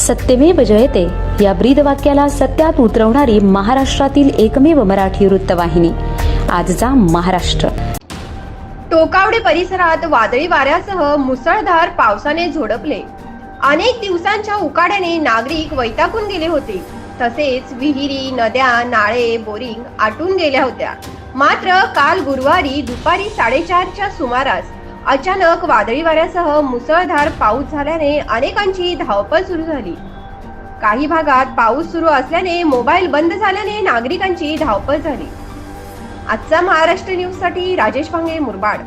सत्यमेव जयते. या ब्रीद वाक्याला सत्यात उतरवणारी महाराष्ट्रातील एकमेव मराठी वृत्तवाहिनी. आजचा महाराष्ट्र. टोकावडे परिसरात वादळी वाऱ्यासह मुसळधार पावसाने झोडपले. अनेक दिवसांच्या उकाड्याने नागरिक वैतागून गेले होते. तसेच विहिरी नद्या नाळे बोरिंग आटून गेल्या होत्या. मात्र काल गुरुवारी दुपारी साडेचारच्या सुमारास अचानक वादळी वाऱ्यासह मुसळधार पाऊस झाल्याने अनेकांची धावपळ सुरू झाली. काही भागात पाऊस सुरू असल्याने मोबाईल बंद झाल्याने नागरिकांची धावपळ झाली. आजचा महाराष्ट्र न्यूजसाठी राजेश भांगे मुरबाड.